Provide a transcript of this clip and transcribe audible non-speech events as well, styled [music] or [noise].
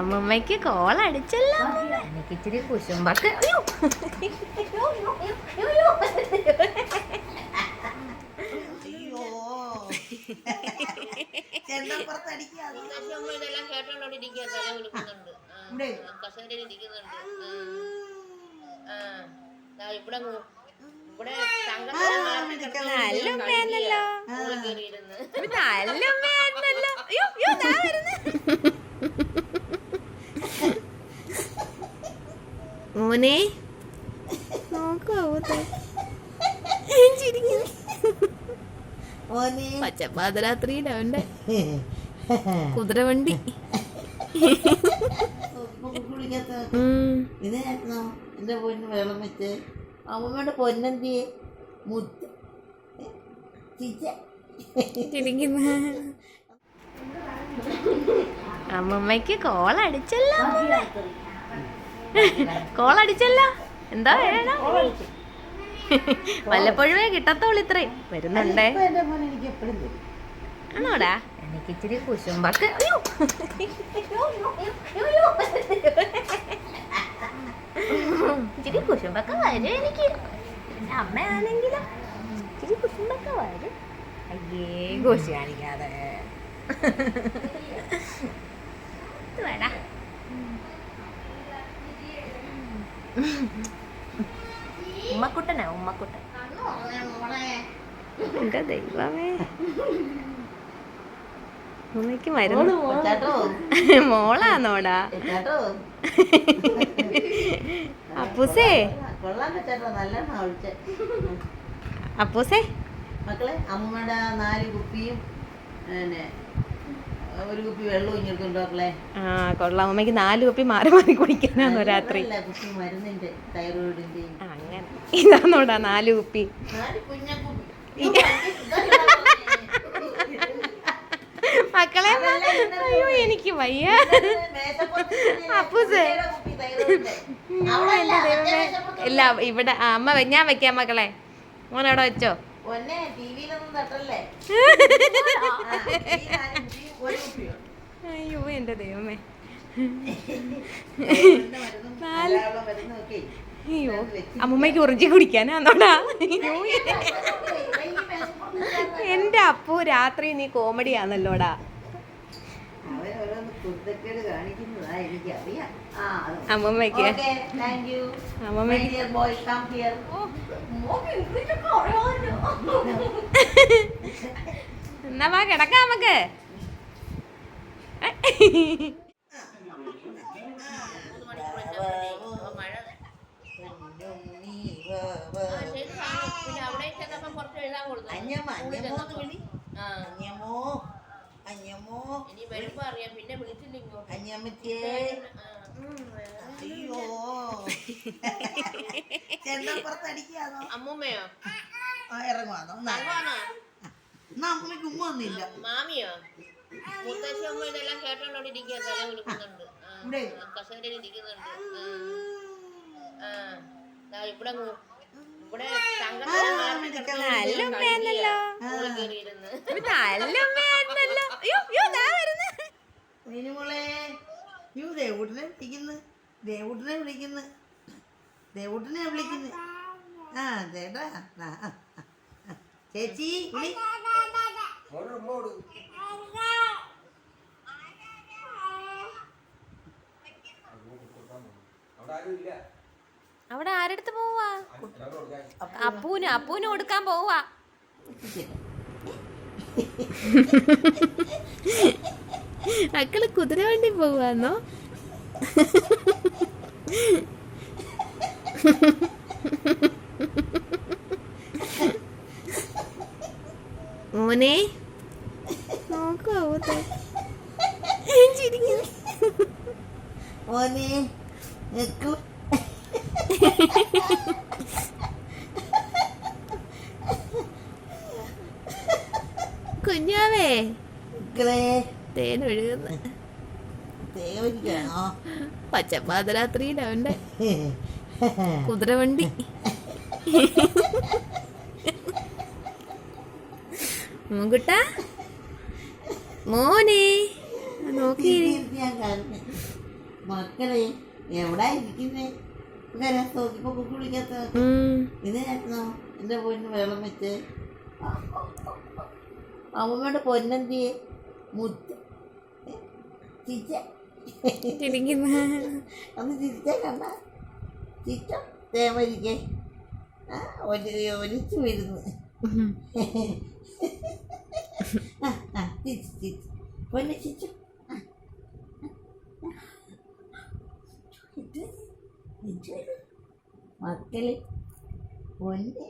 അമ്മമ്മയ്ക്ക് call അടിച്ചല്ലോ. എനിക്ക് ഇച്ചിരി കുശുമ്പൊക്കെ. ഇവിടെ? ഇവിടെ നല്ല ഉമ്മയായിരുന്നല്ലോ. അയ്യോ ഞാൻ വരുന്നു. മോനെ? നോക്കാവൂ അവന്റെ [laughs] കുതിരവണ്ടി. ഇതായിരുന്നോ എന്റെ പൊന്ന് വെള്ളം വെച്ച്. അമ്മമ്മയുടെ പൊന്നെന്തിയെ മുത്ത്. ചിച്ച. ചിരിക്കുന്നു. [laughs] അമ്മമ്മയ്ക്ക് കോൾ അടിച്ചല്ലോ കോൾ അടിച്ചല്ലോ എന്താ വേണം? വല്ലപ്പോഴുമേ കിട്ടത്തോളൂ ഇത്രയും. വരുന്നുണ്ടേ? ആണോടാ? എനിക്ക് ഇച്ചിരി കുശുമ്പക്ക്. ഇച്ചിരി കുശുമ്പൊക്കെ വരും എനിക്ക്. അമ്മയാണെങ്കിലും. ഇച്ചിരി കുശുമ്പൊക്കെ വരും. അയ്യേ ഘോഷി കാണിക്കാതെ. വേണ്ട വേടാ ഉമ്മക്കുട്ടനാ ഉമ്മക്കുട്ടൻ. എന്റെ ദൈവമേ. ഉമ്മയ്ക്ക് മരുന്ന് മോളാന്നോടാ. അപ്പൂസേ. അപ്പൂസേ. മക്കളെ അമ്മയുടെ നാല് കുപ്പിയും പിന്നെ ഒരു കുപ്പി വെള്ളവും ഇങ്ങെടുത്തുണ്ടോ മക്കളെ ആ കൊള്ളാം. അമ്മയ്ക്ക് നാല് കുപ്പി മാറി മാറി കുടിക്കാനാണോ രാത്രി അങ്ങനെ. ഇതാന്നോടാ നാല് കുപ്പി? മക്കളെ അയ്യോ എനിക്ക് വയ്യ. അപ്പൂസേ. അയ്യോ, എന്റെ ദൈവമേ. ഇല്ല ഇവിടെ അമ്മ ഞാൻ വെക്കാം മക്കളെ. മോനവിടെ വെച്ചോ. ടി ടിവിയിലൊന്നും തട്ടല്ലേ? [laughs] എന്റെ ദൈവമേ. അയ്യോ അമ്മമ്മയ്ക്ക് ഉറിഞ്ചി കുടിക്കാനാന്നോടാ എന്റെ അപ്പു രാത്രി നീ കോമഡി ആണല്ലോടാ അവരോരോന്ന് കുരുത്തക്കേട് കാണിക്കുന്നതാ എനിക്കറിയാം ആ അത് അമ്മമ്മയ്ക്ക് അമ്മമ്മയ്ക്ക് എന്നാ വാ കിടക്കാം നമുക്ക്. അമ്മൂമ്മയോ ഇറങ്ങുവാന്നോ? എന്നാ? അമ്മയ്ക്ക് ഉമ്മ ഒന്നുമില്ല മാമിയോ? മുത്തശ്ശി അമ്മ ഇതെല്ലാം കേട്ടോണ്ടിരിക്കുക തല ഇവിടെ? കസേരയിൽ ഇരിക്കുന്നുണ്ട്. ആ. ഇവിടെ ഇവിടെ തങ്കത്തിനെ മാറ്റി കിടക്കുന്ന നല്ല ഉമ്മയാണല്ലോ. മോളിൽ കയറിയിരുന്ന്. ഇത് നല്ല അയ്യോ അയ്യോ ദാ വരുന്നു. മിനിമോളെ യു ദേവൂട്ടിനെ വിളിക്കുന്നു. ദേവൂട്ടിനെ വിളിക്കുന്നു. ദേവൂട്ടിനെ വിളിക്കുന്നു. ആ ചേട്ടാ. ചേച്ചി വിളി. അവിടെ ആരടുത്ത് പോവാ അപ്പൂന് അപ്പൂന് കൊടുക്കാൻ പോവാ അക്കൾ കുതിര വണ്ടി പോവാന്നോ മോനെ. നോക്കാവോ ചിരിക്കുന്നു മോനെ. കുഞ്ഞാവേ. മക്കളെ. തേൻ ഒഴുകുന്നു. ദേവിക്കാണോ പച്ചപ്പാതരാത്രിയിൽ അവന്റെ കുതിരവണ്ടി. മോൻകുട്ട മോനെ നോക്കി മക്കളെ എവിടാ ഇരിക്കുന്നേ? രസം നോക്കിപ്പോ ഉം. ഇതിനായിരുന്നോ എന്റെ പൊന്ന് വെള്ളം വെച്ച്. അമ്മമ്മയുടെ പൊന്നെന്തി മുത്ത്? ചിച്ച. ഒന്ന് ചിരിച്ചാ കണ്ട? ചിച്ച. തേമരിക്കേ ഒലി ഒലിച്ചു വരുന്നു. ആ ചിച്ച് പൊന്നെ ചിച്ചു ആ, ആ. ഇത് ഇത് മക്കൾ പൊന്നെ